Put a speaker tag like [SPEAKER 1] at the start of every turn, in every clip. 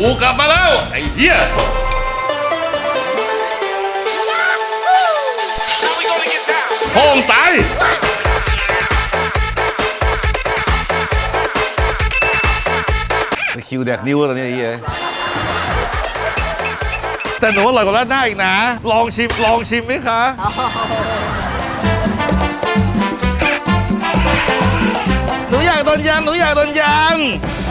[SPEAKER 1] กูกลับมาแล้ว ไอ้เหี้ยโพ่งตายคิวแดกนิ้วตอนนี้ไอ้เหี้ยแต่หนูอร่อยกว่าร้านหน้าอีกนะ ลองชิม ลองชิมไหมคะ หนูอยากโดนยำหนูอยากโดนยำ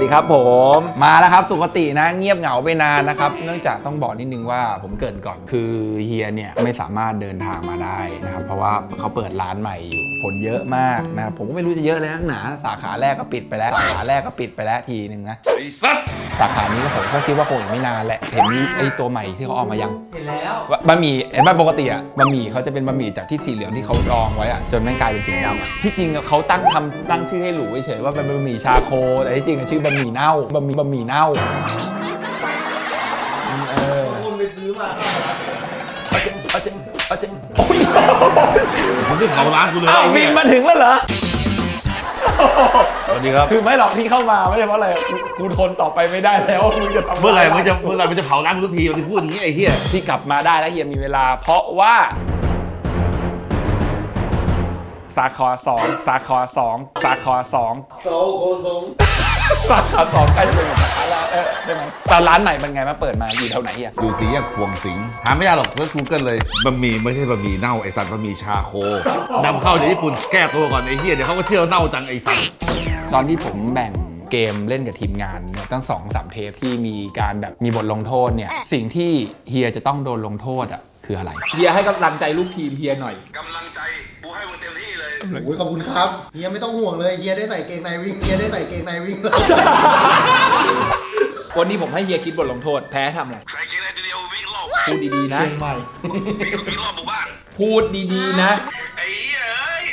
[SPEAKER 2] สวัสดีครับผมมาแล้วครับสุขตินะเงียบเหงาไปนานนะครับ เนื่องจากต้องบอกนิดนึงว่าผมเกรินก่อนคือเฮียเนี่ยไม่สามารถเดินทางมาได้นะครับเพราะว่าเขาเปิดร้านใหม่อยู่คนเยอะมากนะครับผมก็ไม่รู้จะเยอะเลยนักหนาสาขาแรกก็ปิดไปแล้ว สาขาแรกก็ปิดไปแล้วทีหนึ่งนะ
[SPEAKER 1] ไอ้สัตว์
[SPEAKER 2] สาขานี้ก็ผมก็คิดว่าคงอีกไม่นานแหละเห็นไอ้ตัวใหม่ที่เขาออกมายัง
[SPEAKER 3] เห็นแล้ว
[SPEAKER 2] บะบะหมี่เห็นป่ะปกติอะบะหมี่เขาจะเป็นบะหมี่จากที่สีเหลืองที่เขารองไว้อะจนแม่งกลายเป็นสีดำอะที่จริงอะเขาตั้งทำตั้งชื่อให้หรูเฉยๆว่าเป็นบะหมี่ชาโคแต่ที่จริงอะชื่อบะหมี่เน่าบะหมี่บะหมี่เน่าเออ
[SPEAKER 3] คนไปซื้อมา
[SPEAKER 2] เอาเจ๊เอาเจ๊เอาเจ๊โอ้ย
[SPEAKER 1] ผมจะเผาร้านกูเลย
[SPEAKER 2] อ้าว
[SPEAKER 1] ไอ้
[SPEAKER 2] มิ
[SPEAKER 1] เหี้
[SPEAKER 2] น
[SPEAKER 1] ย
[SPEAKER 2] มาถึงแล้วเหรอ
[SPEAKER 1] สวัสดีครับ
[SPEAKER 2] คือไม่หรอกที่เข้ามาไม่ใช่เพราะอะไรกูทนต่อไปไม่ได้แล้วมึงจะทำ
[SPEAKER 1] เมื่อไหร่มันจะเมื่อไหร่มันจะเผาร้านกูทุกทีมันจะพูดอย่างนี้ไอ้เหี้ย
[SPEAKER 2] ที่กลับมาได้แล้วเฮียมีเวลา เพราะว่า สาขาสองสาขาสองสาขาสอง
[SPEAKER 3] โซโคทรง
[SPEAKER 2] สาขาสองใกล้จะเป็นสาขาแล้วเออใช่ไหมแต่ร้านใหม่เป็นไงมาเปิดมาอยู่แถวไหนอะ
[SPEAKER 1] อยู่สีแยกพวงสิงห์หาไม่ยากหรอกก็กูเกิลเลยบะหมี่ไม่ใช่บะหมี่เน่าไอ้สัตว์บะหมี่ชาโคนำเข้าจากญี่ปุ่นแก้ตัวก่อนไอ้เหี้ยเดี๋ยวเขาก็เชื่อว่าเน่าจังไอ้สัตว์
[SPEAKER 2] ตอนที่ผมแบ่งเกมเล่นกับทีมงานเนี่ยตั้งสองสามเทปที่มีการแบบมีบทลงโทษเนี่ยสิ่งที่เฮียจะต้องโดนลงโทษอะคืออะไร
[SPEAKER 4] เฮียให้กำลังใจลูกทีมเฮียหน่อย
[SPEAKER 1] กำ
[SPEAKER 3] โอ้ยขอบคุณครับเฮียไม่ต้องห่วงเลยเฮียได้ใส่เกงในวิ่งเฮียได้ใส่เกงในวิ่งเลย
[SPEAKER 4] วันนี้ผมให้เฮียคิดบทลงโทษ แพ้ทำอะไร
[SPEAKER 1] ใครกินอะไรตัวเดียววิ่งรอบ
[SPEAKER 4] พูดดีๆนะ
[SPEAKER 3] ใหม่
[SPEAKER 1] วิ่งรอบหมู่บ้าน
[SPEAKER 4] พูดดีๆนะ
[SPEAKER 1] ไอ้เหี้ยเอ้ย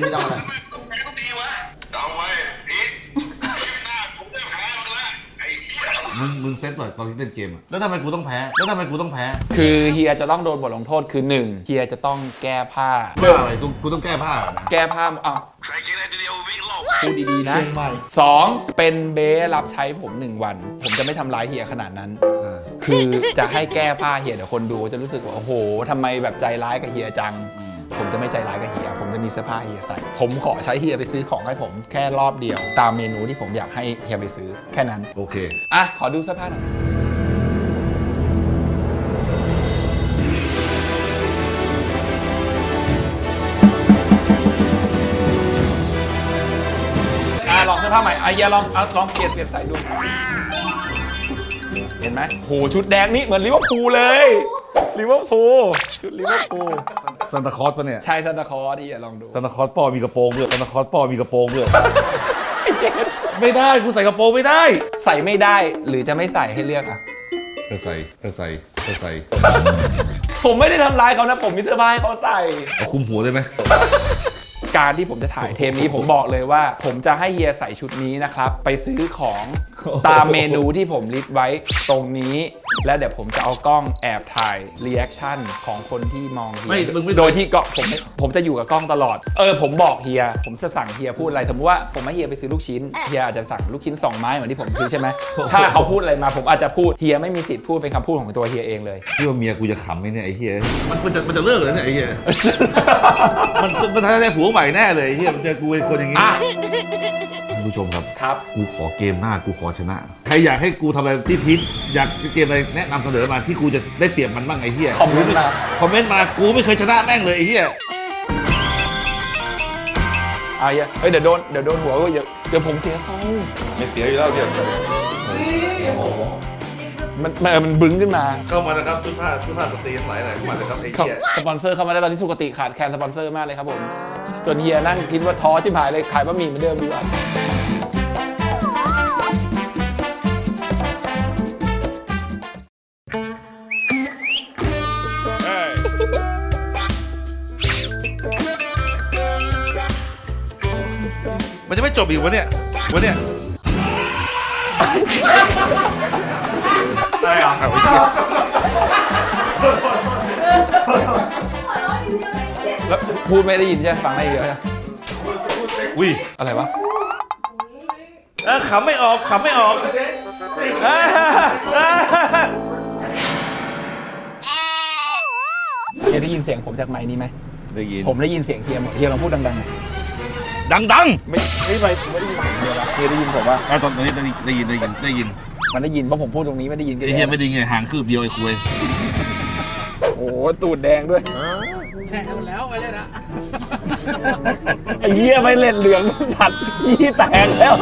[SPEAKER 4] ไม่ต้องอะไร
[SPEAKER 1] มึงต้องแพ้ต้องดีวะจำไว้พีทหน้าผมได้แพ้มึงละไอ้เหี้ย มึงมึงเซตเปิดตอนที่เล่นเกมอะแล้วทำไมกูต้องแพ้ แล้วทำไมกูต้องแพ้
[SPEAKER 2] คือเฮียจะต้องโดนบทลงโทษคือหนึ่งเฮียจะต้องแก้ผ้า
[SPEAKER 1] เพื่ออะไรกูกูต้องแก้ผ้าเหรอนะ
[SPEAKER 2] แก้ผ้าอ้าว
[SPEAKER 1] ใครกินอะไรตัวเดียววิ่งรอบ
[SPEAKER 4] พูดดีๆนะ
[SPEAKER 3] ใหม่
[SPEAKER 2] สองเป็นเบ้รับใช้ผมหนึ่งวัน ผมจะไม่ทำร้ายเฮียขนาดนั้น คือจะให้แก้ผ้าเฮียเดี๋ยวคนดูจะรู้สึกว่า โอ้โหทำไมแบบใจร้ายกับเฮียจัง ผมจะไม่ใจร้ายกับเฮีย ผมจะมีเสื้อผ้าให้เฮียใส่ ผมขอใช้เฮียไปซื้อของให้ผมแค่รอบเดียว ตามเมนูที่ผมอยากให้เฮียไปซื้อแค่นั้น
[SPEAKER 1] โอเค
[SPEAKER 2] อะ ขอดูเสื้อผ้าหน่อยอะลองเสื้อผ้าใหม่อะเฮียลองเอาลองเปลี่ยนเปลี่ยนใส่ดู เห็นไหมโหชุดแดงนี่เหมือนลิเวอร์พูลเลยลิเวอร์พูลชุดลิเวอร์พูล
[SPEAKER 1] ซันตาคลอสปะเนี่ย
[SPEAKER 2] ใช่ซันตาคลอสที่อย่าลองดู
[SPEAKER 1] ซันตาคลอสปอมีกระโปรงด้วยซันตาคลอสปอมีกระโปรงด้วย
[SPEAKER 2] ไอ้เจน
[SPEAKER 1] ไม่ได้กูใส่กระโปรงไม่ได้
[SPEAKER 2] ใส่ไม่ได้หรือจะไม่ใส่ให้เลือกอะ
[SPEAKER 1] เธอใส่เธอใส่เธอใส่
[SPEAKER 2] ผมไม่ได้ทำร้ายเขานะ ผมมีเสื้อผ้าให้เขาใส่
[SPEAKER 1] เอาคุมหัวได้ไหม
[SPEAKER 2] การที่ผมจะถ่ายเทมนี้ผมบอกเลยว่า ผมจะให้เฮียใส่ชุดนี้นะครับ ไปซื้อของ ตามเมนูที่ผมลิสต์ไว้ตรงนี้ แล้วเดี๋ยวผมจะเอากล้องแอบถ่ายรีแอคชั่นของคนที่มองเฮี
[SPEAKER 1] ไม่
[SPEAKER 2] ย
[SPEAKER 1] มึงไม่
[SPEAKER 2] โดยที่ก็ผมไม่ผมจะอยู่กับกล้องตลอด เออผมบอกเฮีย ผมจะสั่งเฮียพูดอะไรสมมติว่าผมให้เฮียไปซื้อลูกชิ้นเฮียอาจจะสั่งลูกชิ้นสองไม้เหมือนที่ผมซื้อใช่ไหมถ้าเขาพูดอะไรมาผมอาจจะพูดเฮียไม่มีสิทธิ์พูดเป็นคำพูดของตัวเฮียเองเลย
[SPEAKER 1] พี่ว่าเมียกูจะขำไหมเนี่ยไอ้เหี้ย มันมันจะมันจะเลิกเลยเนี่ยไอ้เหี้ย มันมันทำได้ผัวใหม่แน่เลยไอ้เหี้ยมันเจอกูเป็นคนอย่างงี้
[SPEAKER 2] อะ
[SPEAKER 1] ท่านผู้ชมครับ
[SPEAKER 2] ครับ
[SPEAKER 1] กูขอเกมหน้ากูขอชนะ ใครอยากให้กูทำอะไรที่พิษอยากเกมอะไรแนะนำเสนอมาที่กูจะได้เปรียบมันบ้างไอ้เหี้ย
[SPEAKER 2] คอมเมนต์มา
[SPEAKER 1] คอมเมนต์มากูไม่เคยชนะแม่งเลยไอ้เหี้ย
[SPEAKER 2] อะเฮียเฮ้ยเดี๋ยวโดนเดี๋ยวโดนหัวเดี๋ยวเดี๋ยวผมเสียทรง
[SPEAKER 1] ไม่เสียอยู่แล้วเดี๋ยว
[SPEAKER 2] มันมันเออมันบึ้งขึ้นมา
[SPEAKER 1] เข้ามานะครับชุดผ้าชุดผ้าสตรีทั้งหลายแหละเข้ามาเลยครับไอ้
[SPEAKER 2] ครับ
[SPEAKER 1] เหี้ย
[SPEAKER 2] สปอนเซอร์เข้ามาได้ตอนนี้สุกติขาดแคลนสปอนเซอร์มากเลยครับผมจนเฮียนั่งคิดว่าท้อชิบหายเลยขายบะหมี่เหมือนเดิมดีกว่า
[SPEAKER 1] มันจะไม่จบอีกวะเนี่ยวะเนี่ย
[SPEAKER 4] อะไรอะ
[SPEAKER 1] เอาไอ้เหี้ย
[SPEAKER 2] แล้วพูดไม่ได้ยินใช่ไหมฟังไม่ได้เยอะใช่ไหม
[SPEAKER 1] อุ้ย
[SPEAKER 2] อะไรวะ
[SPEAKER 1] เออขำไม่ออกขำไม่ออกเอ้ยเอ้ย
[SPEAKER 2] เฮียได้ยินเสียงผมจากไมค์นี้ไหม
[SPEAKER 1] ได้ยิน
[SPEAKER 2] ผมได้ยินเสียงเฮียหมดเฮียลองพูดดังๆหน่อย
[SPEAKER 1] ดังดัง
[SPEAKER 2] ไม่ไม่ไม่ไม่ได้ยินผมเฮียละเฮียได้ยินผมว่า
[SPEAKER 1] ไอ้ตอนนี้ได้ยินได้ยินได้ยินได้ยิน
[SPEAKER 2] มันได้ยินเพราะผมพูดตรงนี้ไม่ได้ยินก็
[SPEAKER 1] ไอ้เหี้ยไม่ได้ยินไงห่างคืบเดียวไอ้คุย
[SPEAKER 2] โอ้โหตูดแดงด้วย
[SPEAKER 4] แช่มันแล้วไปเลยนะ
[SPEAKER 2] ไอ้เหี้ยไม่เล่นเหลืองผัดขี้แตกแล้ว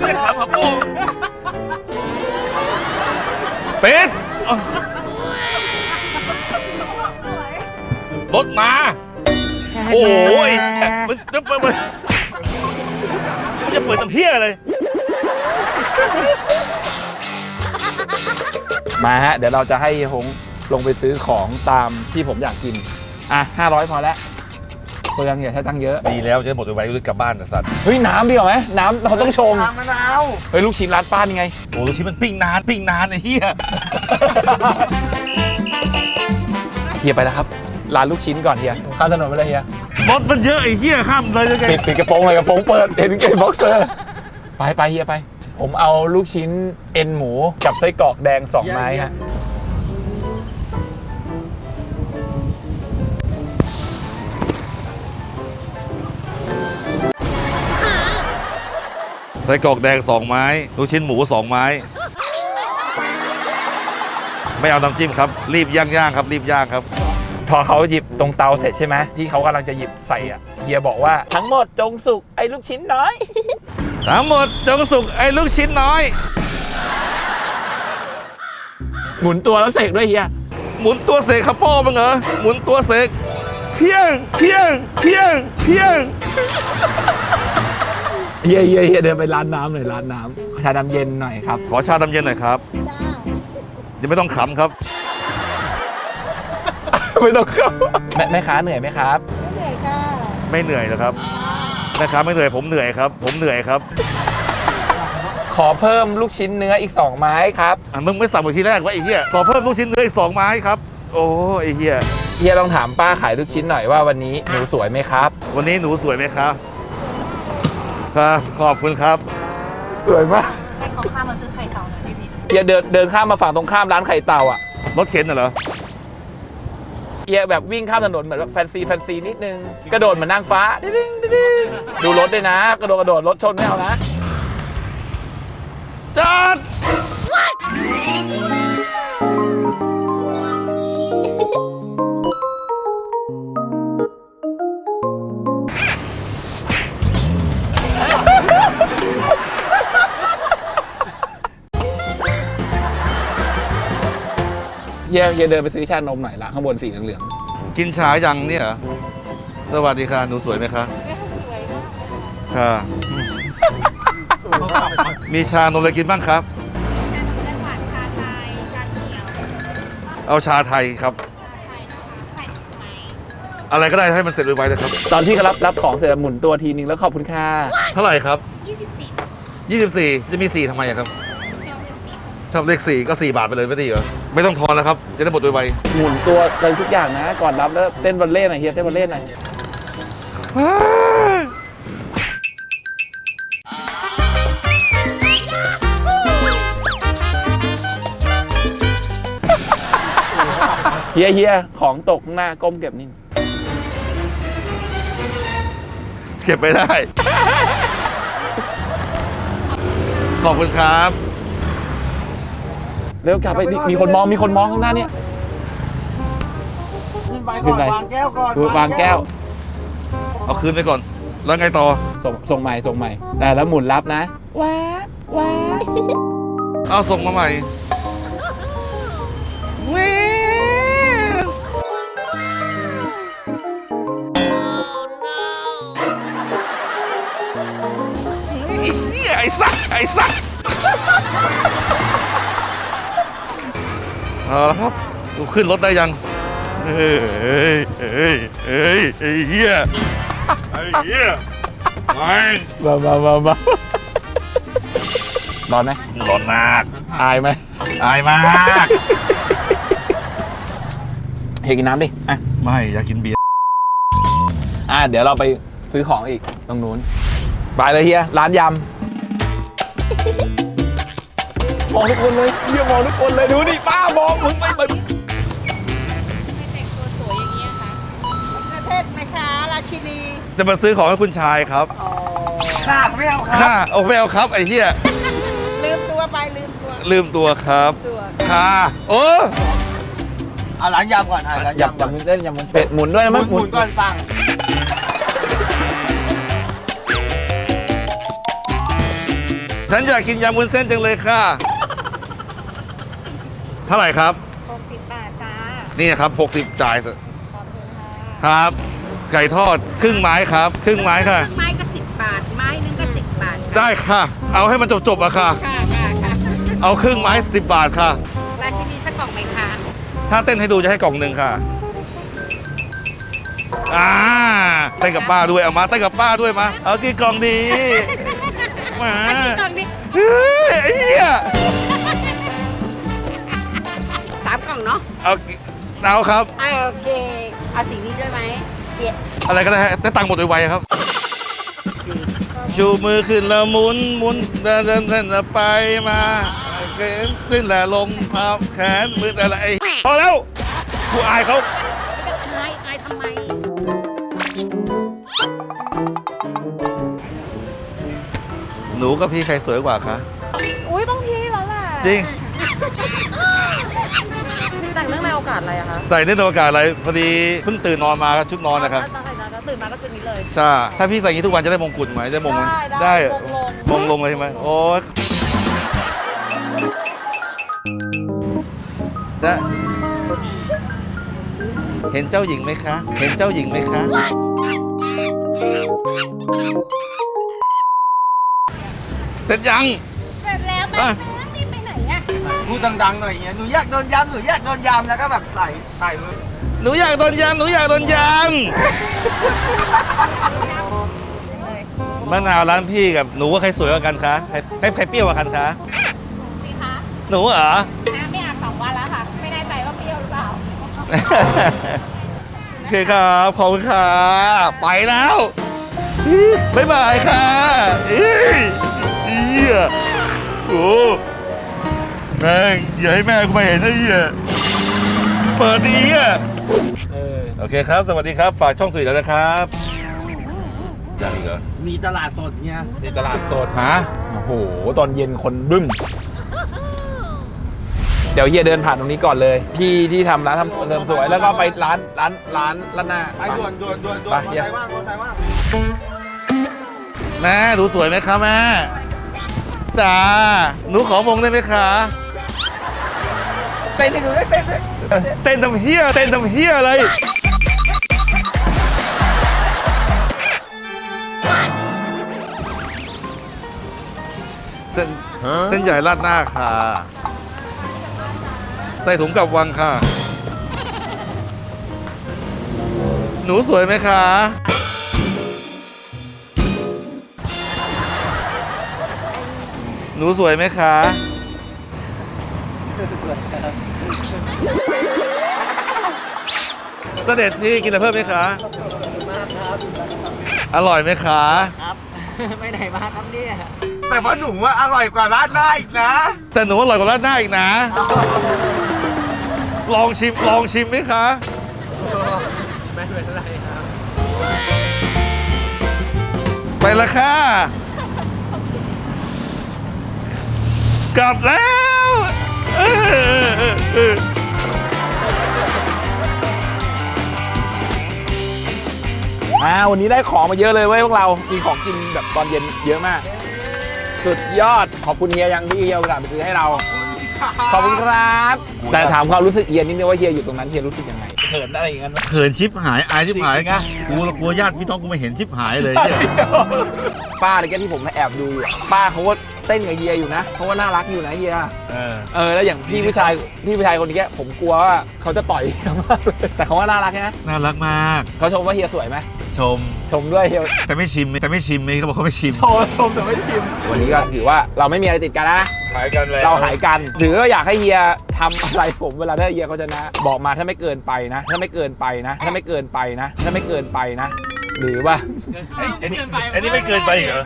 [SPEAKER 1] ไม่ขำครับปูเป็ดรถมา โอ้ยมันจะเปิดมันมัน จะเปิดตำเพี้ยเลย
[SPEAKER 2] มาฮะ เดี๋ยวเราจะให้เฮียหงลงไปซื้อของตามที่ผมอยากกิน อะ 500 พอแล้วเปลืองอย่าใช้ตังค์เยอะ
[SPEAKER 1] ดีแล้วจะหมดไปไว้รีบกลับบ้านนะสัตว์
[SPEAKER 2] เฮ้ย น้ำดีกว่าไหมน้ำเราต้องชง
[SPEAKER 3] มะนาว
[SPEAKER 2] เฮ้ย ลูกชิ้นร้านป้านี่ไง
[SPEAKER 1] โอ้ลูกชิ้นมันปิ้งนานปิ้งนานไอ้เหี้ย
[SPEAKER 2] เฮียไปแล้วครับ ร้านลูกชิ้นก่อนเฮียข้ามถนนไปเลยเฮีย
[SPEAKER 1] รถมันเยอะไอ้เหี้ยข้ามเลยยังไง
[SPEAKER 2] ปิดปิดกระโปรงเลยกระโปรงเปิดเห็นเกมบ็อกเซอร์ไปไปเฮียไป ผมเอาลูกชิ้นเอ็นหมูกับไส้กรอกแดง2ไม้ฮะ
[SPEAKER 1] ไส้กรอกแดงสองไม้ ลูกชิ้นหมูสองไม้ ไม่เอาน้ำจิ้มครับ รีบย่างย่างๆครับ รีบย่างครับ
[SPEAKER 2] พอเขาหยิบตรงเตาเสร็จใช่ไหมที่เขากำลังจะหยิบใส่อะเฮียบอกว่าทั้งหมดจงสุกไอ้ลูกชิ้นน้อย
[SPEAKER 1] ทั้งหมดจงสุกไอ้ลูกชิ้นน้อย
[SPEAKER 2] หมุนตัวแล้วเสกด้วยเฮีย
[SPEAKER 1] หมุนตัวเสกครับพ่อมึงเหรอหมุนตัวเสกเพียงเพียงเพียงเพียง
[SPEAKER 2] เฮียเฮียเฮียเดินไปร้านน้ำหน่อยร้านน้ำชาดำเย็นหน่อยครับ
[SPEAKER 1] ขอชาดำเย็นหน่อยครับยังไม่ต้องขำครับ
[SPEAKER 2] ไม่ต้องเข้าแม่แม่ค้าเหนื่อยไหมครับ
[SPEAKER 5] เหนื่อยค่ะ
[SPEAKER 1] ไม่เหนื่อยนะครับแม่ค้าไม่เหนื่อยผมเหนื่อยครับ ผมเหนื่อยครับ
[SPEAKER 2] ขอเพิ่มลูกชิ้นเนื้ออีก 2 ไม้ครับ
[SPEAKER 1] อะมึงไม่สั่งเหมือนทีแรกว่าไอ้เหี้ยขอเพิ่มลูกชิ้นเนื้ออีกสองไม้ครับ โอ้ไอ้เหี้ย
[SPEAKER 2] เฮียลองถามป้าขายลูกชิ้นหน่อยว่าวันนี้หนูสวยไหมครับ
[SPEAKER 1] วันนี้หนูสวยไหมครับครับขอบคุณครับ
[SPEAKER 2] สวยมาก
[SPEAKER 5] ให้เขาข้ามมาซื้อไข่เต่าหน่อยพี่พี
[SPEAKER 2] เฮียเดินเดินข้ามมาฝั่งตรงข้ามร้านไข่เต่าอะ
[SPEAKER 1] รถเข็นน่ะเหรอ
[SPEAKER 2] เอียแบบวิ่งข้ามถนนเหมือนแบบแฟนซีแฟนซีนิดนึง กระโดดเหมือนนางฟ้าดิ้งดิ้งดิ้งดูรถด้วยนะ กระโดดกระโดดรถชนไม่เอานะ
[SPEAKER 1] จอด
[SPEAKER 2] เฮียเฮียเดินไปซื้อชานมหน่อยละข้างบนสีเหลือง
[SPEAKER 1] กินชายังเนี่ยเหรอสวัสดีค่ะหนูสวยไหมคะค่ะมีชานมอะไรกินบ้างครับเอาชาไทยครับอะไรก็ได้ให้มันเสร็จไวๆเลยครับ
[SPEAKER 2] ๆตอนที่เขารับรับของเสร็จหมุนตัวทีนึงแล้วขอบคุณค่ะ
[SPEAKER 1] เท่าไหร่ครับ
[SPEAKER 5] 24
[SPEAKER 1] 24 จะมี 4ทำไมอะครับ ชอบเลข4ก็ 4 บาทไปเลยไม่ได้เหรอไม่ต้องทอนแล้วครับ จะได้หมดไว
[SPEAKER 2] หมุนตัวอะไรทุกอย่างนะ ก่อนรับแล้วเต้นวอลเล่หน่อยเฮียเต้นวอลเล่หน่อย
[SPEAKER 1] ๆ
[SPEAKER 2] เฮียเฮียของตกข้างหน้าก้มเก็บนี่
[SPEAKER 1] เก็บไปได้ ขอบคุณครับ
[SPEAKER 2] เร็วกลับไปดิมีคนมองมีคนมองข้างหน้าเนี่ย
[SPEAKER 3] ขึ้นไป
[SPEAKER 2] ขึ้
[SPEAKER 3] ก่อนน
[SPEAKER 2] ไป
[SPEAKER 3] วางแก้วก่อน
[SPEAKER 2] วางแก้ว
[SPEAKER 1] เอาคืนไปก่อน แล้วไงต่อ
[SPEAKER 2] ส่งส่งใหม่ส่งใหม่แต่แล้วหมุนรับนะว้าว้า
[SPEAKER 1] เอาส่งมาใหม่เว้ยไอ้เหี้ยไอ้สักไอ้สัก เอาละครับกูขึ้นรถได้ยังเฮ้ยเฮ้ยเฮ้ยเฮ้ยไอ้เหี้ยไอ้เหี้ยไม่
[SPEAKER 2] มามามามาร้อนไหม
[SPEAKER 1] ร้อนมาก
[SPEAKER 2] อายไหม
[SPEAKER 1] อายมาก
[SPEAKER 2] เฮกินน้ำดิ อะ
[SPEAKER 1] ไม่ อยากกินเบียร์
[SPEAKER 2] อะ เดี๋ยวเราไปซื้อของอีกตรงนู้น ไปเลยเฮีย ร้านยำ องทุกคนเลยเฮียมองทุกคนเลยดูดิป้ามองมึงไม่ไป
[SPEAKER 5] แต่งตัวสวยอย่างเงี้ยค่ะประเทศไหมคะราชินี
[SPEAKER 1] จะมาซื้อของให้คุณชายครับ
[SPEAKER 4] ขาดไม่เอาครับ
[SPEAKER 1] ค่ะโอ้ไม่เอาครับไอ้เหี้ย
[SPEAKER 5] ลืมตัวไปลืมตัว
[SPEAKER 1] ลืมตัวครับ
[SPEAKER 5] ตัว
[SPEAKER 1] ค่ะโอ้
[SPEAKER 4] เอาร้านยำก่อนอะร้าน
[SPEAKER 2] ยำ
[SPEAKER 4] ยำก่อน
[SPEAKER 2] ยำมุนเล่นยำมุนเป็ดหมุนด้วยนะ
[SPEAKER 4] หมุ
[SPEAKER 2] มั้
[SPEAKER 4] น
[SPEAKER 2] ย
[SPEAKER 4] หมุนก่อนสั่ง
[SPEAKER 1] ฉันอยากกินยำวุ้นเส้นจังเลยค่ะ เท่าไหร่ครับ
[SPEAKER 5] 60 บาทจ้า
[SPEAKER 1] นี่ครับ 60 จ่ายสิ
[SPEAKER 5] ขอบคุณค่ะ
[SPEAKER 1] ครับ ไก่ทอดครึ่งไม้ครับ ครึ่งไม้ค่ะ
[SPEAKER 5] ไม้ก็10บาท ไม้หนึงก็10บาท
[SPEAKER 1] ได้ค่ะ เอาให้มันจบๆอะค่ะ
[SPEAKER 5] ค่ะค่ะค่ะ
[SPEAKER 1] เอาครึ่งไม้ 10 บาทค่ะ
[SPEAKER 5] ราชินีสักกล่องไหมคะ
[SPEAKER 1] ถ้าเต้นให้ดูจะให้กล่องหนึ่งค่ะอ่าเต้นกับป้าด้วยเอามาเต้นกับป้าด้วยมาเอากี่กล่องดีมา
[SPEAKER 5] อันนี้กล่องนี้
[SPEAKER 1] เฮ้ยไอ้เหี้ย
[SPEAKER 5] สามกล่อง เนาะ
[SPEAKER 1] เอากี่เอาครับ
[SPEAKER 5] อ่าโอเค เอาสีนี้ด้วยไหมเจ็ด
[SPEAKER 1] อะไรก็ได้ฮะได้ตังค์หมดไวๆครับ
[SPEAKER 5] สี่
[SPEAKER 1] ชูมือขึ้นแล้วหมุนหมุนเดินเดินเดินแล้วไปมาเดินขึ้นแล้วลงพับแขนมือแต่ละไอ้พอแล้วกูอายเขา
[SPEAKER 5] จะอายอายทำไม
[SPEAKER 1] หนูกับพี่ใครสวยกว่าคะ
[SPEAKER 6] อุ้ยต้องพี่แล้วแหละ
[SPEAKER 1] จริง
[SPEAKER 6] แต่งเรื่องในโอกาสอะไรอะคะ
[SPEAKER 1] ใส่ในโอกาสอะไรพอดีเพิ่งตื่นนอนมาชุดนอนนะครับ
[SPEAKER 6] ตั้งแต่นั้นตื่นมาก็ชุดนี้เลย
[SPEAKER 1] ใช่ถ้าพี่ใส่อย่างนี้ทุกวันจะได้มงกุฎไหมได้มงไหม
[SPEAKER 6] ได้
[SPEAKER 1] เหรอ
[SPEAKER 6] มงลง
[SPEAKER 1] มงลงเลยใช่ไหมโอ้ยจะเห็นเจ้าหญิงไหมคะ เห็นเจ้าหญิงไหมคะ เสร็จยัง
[SPEAKER 5] เสร็จแล้วแม่
[SPEAKER 4] พูดดังๆหน่อยอย่างเงี้ยหนูอยากโดนยำหนูอยากโดนยำแล้วก็แบบใส่ใส่มือ
[SPEAKER 1] หนูอยากโดนยำหนูอยากโดนยำมะนาวร้านพี่กับหนูว่าใครสวยกว่ากันคะใครใครใครเปรี้ยวกว่ากันคะ
[SPEAKER 5] สิคะ
[SPEAKER 1] หนูเหรอ
[SPEAKER 5] น้ำไม่อาบสองวันแล้วค่ะ ไม่แน่ใจว่าเปรี้ยวหรือเปล่า
[SPEAKER 1] โอเคครับขอบคุณค่ะไปแล้วบ๊ายบายค่ะเอ้ยเหี้ยโอ้ แม่งอย่าให้แม่กูมาเห็นนะเหี้ยเปิดสิเหี้ย
[SPEAKER 2] เออ
[SPEAKER 1] โอเคครับ สวัสดีครับ ฝากช่องสุยแล้วนะครับยังอีกเหรอ
[SPEAKER 4] มีตลาดสดเนี่ย
[SPEAKER 2] นี่ตลาดสดฮะโอ้โห ตอนเย็นคนบึ้ม เดี๋ยวเฮียเดินผ่านตรงนี้ก่อนเลย พี่ที่ทำร้านทำเสริมสวยแล้วก็ไปร้านร้านร้านร้านหน้า
[SPEAKER 4] ไปด่วนด่วนด่วนด่วน
[SPEAKER 2] ไป
[SPEAKER 4] มอ
[SPEAKER 2] เฮีย
[SPEAKER 4] ไซค์ว่างมอไซค์ว่าง
[SPEAKER 1] แม่หนูสวยไหมคะแม่จ้าหนูขอมงได้ไหมคะ
[SPEAKER 4] เต้นให้ดูได้เต้นเลย
[SPEAKER 1] เต้นทำเฮียเต้นทำเฮียอะไร เส้นเส้นใหญ่ราดหน้าค่ะ ใส่ถุงกลับวังค่ะ หนูสวยไหมคะหนูสวยไหมคะ เสด็จพี่กินอะไรเพิ่มไหมคะอร่อยไหมคะ
[SPEAKER 4] ครับไปไหนมาครับเนี่ยแต่ว่าหนูว่าอร่อยกว่าร้านหน้าอีกนะ
[SPEAKER 1] แต่หนูอร่อยกว่าราดหน้าอีกนะ ลองชิมลองชิมไหมคะ
[SPEAKER 4] ไม่เป็นไรครับ
[SPEAKER 1] ไปละค่ะ กลับแล้วเอ่า
[SPEAKER 2] วันนี้ได้ของมาเยอะเลยเว้ยพวกเรา มีของกินแบบตอนเย็นเยอะมาก สุดยอด ขอบคุณเฮียยังที่เฮียเอาไปซื้อให้เรา ขอบคุณครับ แต่ถามความรู้สึกเฮียนิดนึงว่าเฮียอยู่ตรงนั้นเฮียรู้สึกยังไงเขินอะไรอย่างนั้นไหม
[SPEAKER 1] เขินชิปหายอายชิปหาย
[SPEAKER 2] จริงๆอะ
[SPEAKER 1] กูละกลัวญาติพี่น้องกูไม่เห็นชิปหายเลย
[SPEAKER 2] ป้าเลยแกที่ผมแอบดูอยู่อะป้าเขาก็เต้นกับเฮียอยู่นะเขาว่าน่ารักอยู่นะเฮีย
[SPEAKER 1] เออ
[SPEAKER 2] เออแล้วอย่างพี่ผู้ชายพี่ผู้ชายคนนี้ผมกลัวว่าเขาจะต่อยเฮียมากเลยแต่เขาว่าน่ารักนะ
[SPEAKER 1] น่ารักมาก
[SPEAKER 2] เขาชมว่าเฮียสวยไหม
[SPEAKER 1] ชชม
[SPEAKER 2] ชมด้วยเฮีย
[SPEAKER 1] แต่ไม่ชิมแต่ไม่ชิมเขาบอกเขาไม่ชิม
[SPEAKER 2] ชมชมแต่ไม่ชิม วันนี้ก็ถือว่าเราไม่มีอะไรติดกันนะ
[SPEAKER 1] หายกันเลย
[SPEAKER 2] เราหายกันหรือว่าอยากให้เฮียทำอะไรผมเวลาถ้าเฮียเขาชนะ บอกมาถ้าไม่เกินไปนะ ถ้าไม่เกินไปนะ ถ้าไม่เกินไปนะ ถ้าไม่เกินไปนะ หรือว่า
[SPEAKER 1] อันนี้อันนี้ไม่เกินไปเหรอ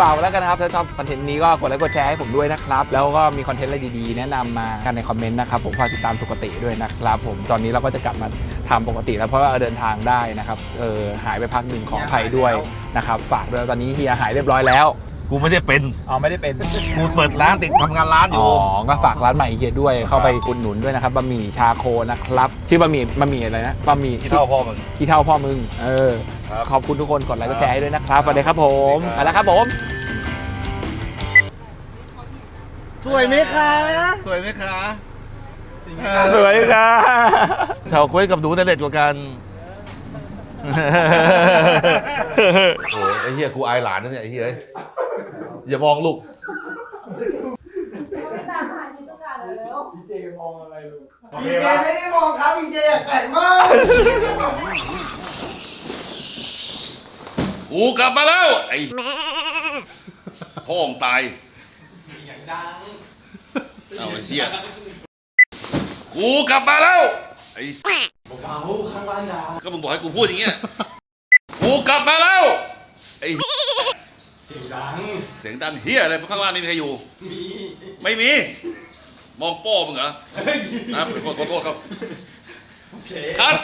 [SPEAKER 2] ฝากไว้แล้วกันนะครับ ถ้าชอบคอนเทนต์นี้ก็กดไลค์กดแชร์ให้ผมด้วยนะครับ แล้วก็มีคอนเทนต์อะไรดีๆ แนะนำมากันในคอมเมนต์นะครับ ผมฝากติดตามสุกติด้วยนะครับ ผมตอนนี้เราก็จะกลับมา ทำปกติแล้วเพราะว่าเดินทางได้นะครับเออหายไปพักหนึ่งของไทยด้วยนะครับฝากด้วยตอนนี้เฮียหายเรียบร้อยแล้ว
[SPEAKER 1] กูไม่ได้เป็น
[SPEAKER 2] อ๋อไม่ได้เป็น
[SPEAKER 1] กูเปิดร้านติดทำงานร้านอ
[SPEAKER 2] อ๋
[SPEAKER 1] ยู่
[SPEAKER 2] อก็ฝากร้านใหม่เฮียด้วยเข้าไปอุดหนุนด้วยนะครับบะหมี่ชาโคนะครับชื่อบะหมี่บะหมี่อะไรนะบะหมี่
[SPEAKER 1] ที่เท่าพ่อมึง
[SPEAKER 2] ที่เท่าพ่อมึงเออ
[SPEAKER 1] ครับ
[SPEAKER 2] ขอบคุณทุกคนกดไลค์กดแชร์ให้ด้วยนะครับสวัสดีครับผม
[SPEAKER 1] สวัสดีครับ
[SPEAKER 2] ไปแล้วครับผม
[SPEAKER 4] สวยไหมคะ
[SPEAKER 1] สวยไหมคะ
[SPEAKER 2] สวัสดีครับ
[SPEAKER 1] ชาวกล้วยกับหนูเนี่ยเล็ดกว่ากันโอ้ยไอ้เหี้ยกูอายหลานนะเนี่ยไอ้เหี้ยเอ้ยอย่ามองลูก
[SPEAKER 3] พีเจไม่ได้มองครับพีเจอยากแต่งมาก
[SPEAKER 1] กูกลับมาแล้ว ไอ้พ่อมงตายเอาไอ้เหี้ย กูกลับมาแล้ว ไอ้เบาข้างบ้านดาก็มึงบอกให้กูพูดอย่างเงี้ย กูกลับมาแล้ว ไอ้เสียงดังเสียงดังเฮียอะไรข้างล่างนี่มีใครอยู่ มีไม่มี มองโป้มึงเหรอนะขอขอโทษครับครับ